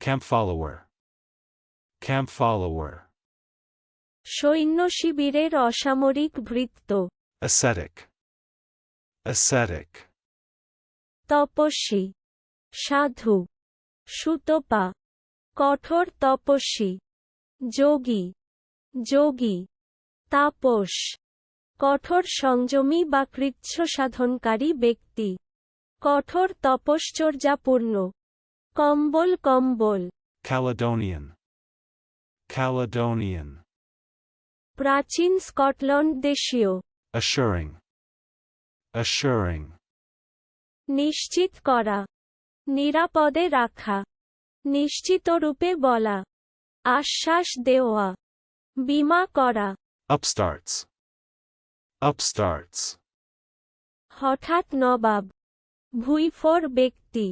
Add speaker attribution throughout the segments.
Speaker 1: Camp follower. Camp follower.
Speaker 2: সৈন্য শিবিরের অসামরিক ভৃত্য.
Speaker 1: Ascetic. Ascetic.
Speaker 2: তপস্বী. সাধু. সুতপা. কঠোর তপস্বী. যোগী. যোগী. তাপস. কঠোর সংযমী বা কৃচ্ছ সাধনকারী ব্যক্তি. কঠোর তপশ্চর্যাপূর্ণ. কম্বল কম্বল
Speaker 1: Caledonian. Caledonian.
Speaker 2: প্রাচীন স্কটল্যান্ড দেশীয়
Speaker 1: Assuring. Assuring.
Speaker 2: নিশ্চিত করা নিরাপদে রাখা নিশ্চিতরূপে বলা আশ্বাস দেওয়া বীমা করা
Speaker 1: Upstarts. Upstarts.
Speaker 2: হঠাৎ নবাব ভুইফোর ব্যক্তি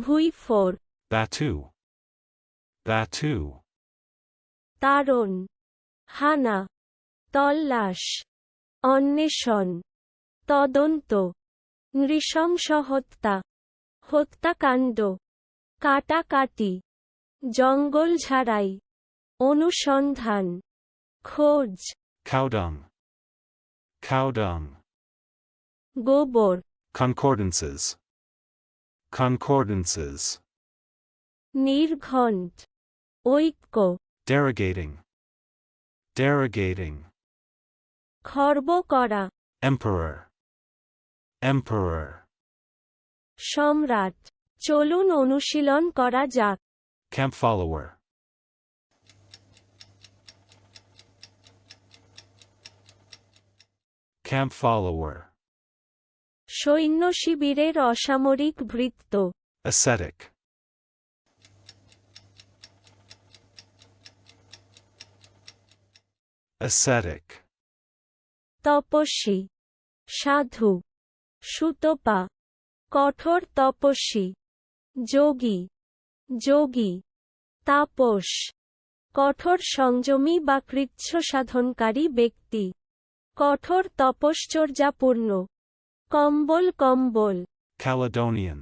Speaker 2: ভুইফোর
Speaker 1: Batu. Batu.
Speaker 2: তারণ। হানা। তল্লাশ। অন্বেষণ। তদন্ত। নৃশংস হত্যা হত্যাকাণ্ড। কাটাকাটি। জঙ্গল ঝাড়াই। অনুসন্ধান। খোঁজ.
Speaker 1: Cow dung.
Speaker 2: গোবর।
Speaker 1: Concordances. Concordances.
Speaker 2: নির্ঘণ্ট ঐক্য
Speaker 1: Derogating. Derogating.
Speaker 2: খর্ব করা
Speaker 1: Emperor. Emperor.
Speaker 2: সম্রাট চলুন অনুশীলন করা যাক
Speaker 1: Camp follower. Camp follower.
Speaker 2: সৈন্য শিবিরের অসামরিক ভৃত্য।
Speaker 1: Ascetic. Ascetic.
Speaker 2: তপস্বী। সাধু। সুতপা। কঠোর তপস্বী। যোগী। যোগী। তাপস। কঠোর সংযমী বা কৃচ্ছ সাধনকারী ব্যক্তি। কঠোর তপশ্চর্যাপূর্ণ। কম্বল কম্বল
Speaker 1: Caledonian.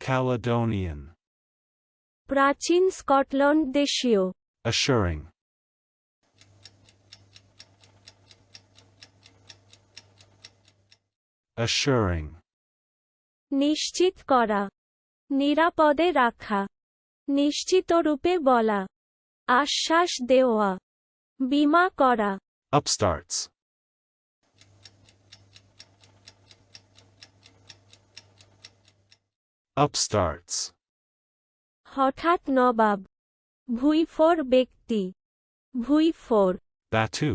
Speaker 1: Caledonian.
Speaker 2: প্রাচীন স্কটল্যান্ড দেশীয়
Speaker 1: Assuring. Assuring.
Speaker 2: নিশ্চিত করা নিরাপদে রাখা নিশ্চিতরূপে বলা আশ্বাস দেওয়া বীমা করা
Speaker 1: Upstarts. Upstarts.
Speaker 2: হঠাৎ নবাব ভুইফোর ব্যক্তি ভুইফোর
Speaker 1: Batu.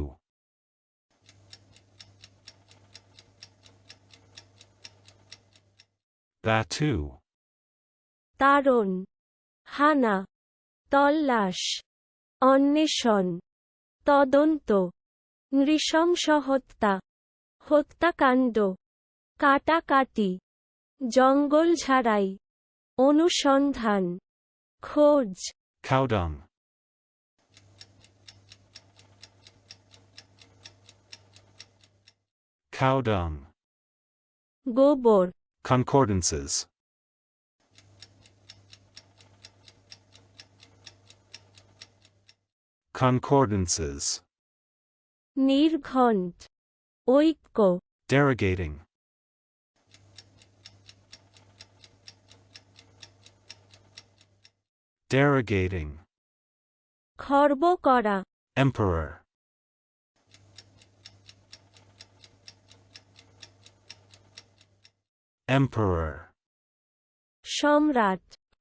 Speaker 1: Batu.
Speaker 2: তারণ হানা তল্লাশ অন্বেষণ তদন্ত নৃশংস হত্যা হত্যাকাণ্ড কাটাকাটি জঙ্গল ঝাড়াই অনুসন্ধান খোঁজ
Speaker 1: dung. Cow dung.
Speaker 2: গোবর
Speaker 1: Concordances. Concordances.
Speaker 2: নির্ঘণ্ট ঐক্য
Speaker 1: Derogating. Derogating.
Speaker 2: খর্ব করা
Speaker 1: Emperor. Emperor.
Speaker 2: সম্রাট